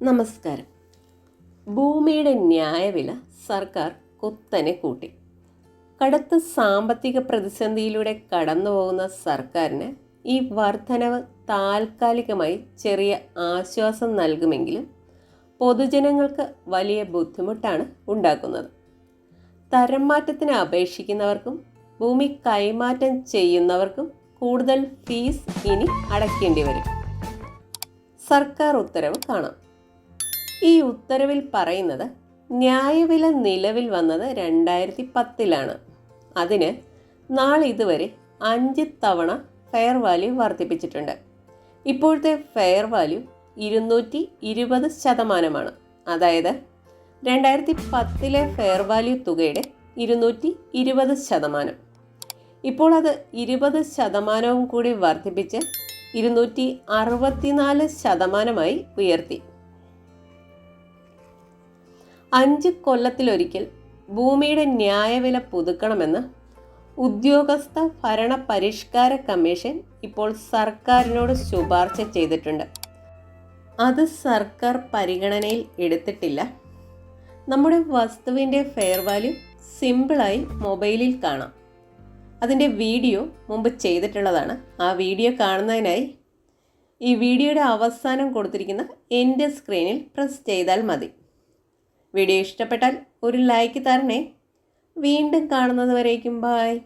നമസ്കാരം. ഭൂമിയുടെ ന്യായവില സർക്കാർ കുത്തനെ കൂട്ടി. കടുത്ത സാമ്പത്തിക പ്രതിസന്ധിയിലൂടെ കടന്നുപോകുന്ന സർക്കാരിന് ഈ വർധനവ് താൽക്കാലികമായി ചെറിയ ആശ്വാസം നൽകുമെങ്കിലും പൊതുജനങ്ങൾക്ക് വലിയ ബുദ്ധിമുട്ടാണ് ഉണ്ടാക്കുന്നത്. തരംമാറ്റത്തിന് അപേക്ഷിക്കുന്നവർക്കും ഭൂമി കൈമാറ്റം ചെയ്യുന്നവർക്കും കൂടുതൽ ഫീസ് ഇനി അടയ്ക്കേണ്ടി വരും. സർക്കാർ ഉത്തരവ് കാണാം. ഈ ഉത്തരവിൽ പറയുന്നത് ന്യായവില നിലവിൽ വന്നത് രണ്ടായിരത്തി പത്തിലാണ് അതിന് നാളിതുവരെ അഞ്ച് തവണ ഫെയർ വാല്യൂ വർദ്ധിപ്പിച്ചിട്ടുണ്ട്. ഇപ്പോഴത്തെ ഫെയർ വാല്യൂ ഇരുന്നൂറ്റി ഇരുപത് ശതമാനമാണ്. അതായത് രണ്ടായിരത്തി പത്തിലെ ഫെയർ വാല്യൂ തുകയുടെ ഇരുന്നൂറ്റി ഇരുപത് ശതമാനം. ഇപ്പോൾ അത് ഇരുപത് ശതമാനവും കൂടി വർദ്ധിപ്പിച്ച് ഇരുന്നൂറ്റി അറുപത്തിനാല് ശതമാനമായി ഉയർത്തി. അഞ്ച് കൊല്ലത്തിലൊരിക്കൽ ഭൂമിയുടെ ന്യായവില പുതുക്കണമെന്ന് ഉദ്യോഗസ്ഥ ഭരണ പരിഷ്കാര കമ്മീഷൻ ഇപ്പോൾ സർക്കാരിനോട് ശുപാർശ ചെയ്തിട്ടുണ്ട്. അത് സർക്കാർ പരിഗണനയിൽ എടുത്തിട്ടില്ല. നമ്മുടെ വസ്തുവിന്റെ ഫെയർ വാല്യൂ സിമ്പിളായി മൊബൈലിൽ കാണാം. അതിന്റെ വീഡിയോ മുമ്പ് ചെയ്തിട്ടുള്ളതാണ്. ആ വീഡിയോ കാണുന്നതിനായി ഈ വീഡിയോയുടെ അവസാനം കൊടുത്തിരിക്കുന്ന എന്റെ സ്ക്രീനിൽ പ്രസ് ചെയ്താൽ മതി. വീഡിയോ ഇഷ്ടപ്പെട്ടാൽ ഒരു ലൈക്ക് തരണേ. വീണ്ടും കാണുന്നത് വരേക്കും ബായ്